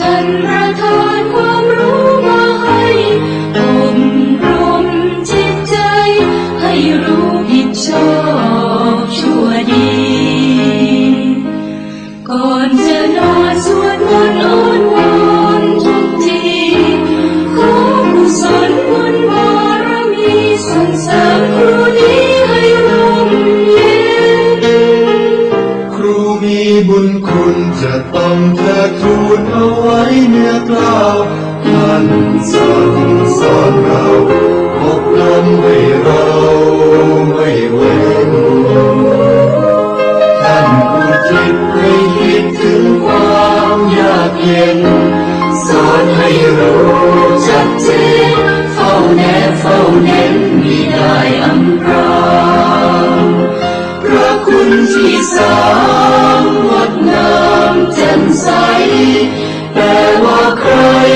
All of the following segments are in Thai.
ท่านประทานความรู้มาให้อบรมจิตใจ ให้รู้ผิดชอบชั่วดี ก่อนจะนอนสวดมนต์อ้อนวอนทุกทีขอกุศลบุญบารมีส่งเสริมครูนี้ให้ร่มเย็น ครูมีบุญคุณจะต้องเทิดทู เนื้อกล้าท่านสั่งสอนเราอบรมให้เราไม่เว้นท่านอุทิศให้คิดถึงความยากเย็น สอนให้รู้ชัดเจนเฝ้าแนบเฝ้าเน้นมิได้อำพรางพระคุณที่สามงดงามแจ่มใส แต่ว่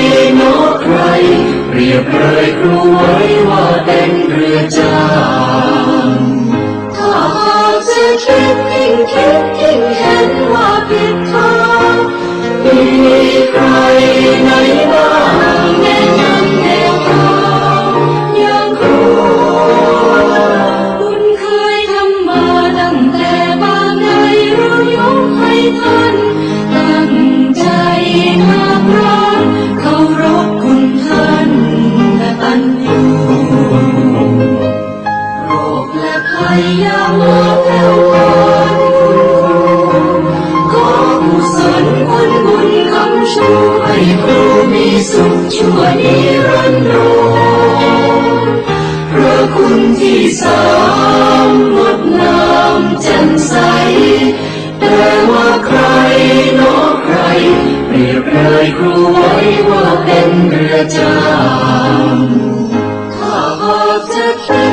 มีสุขชั่วนิรันดรพระคุณที่สามงดงามแจ่มใส แต่ว่าใครเนอใครเปรียบเลยครูไว้ว่าเป็นเรือจางถ้าหากจะคิด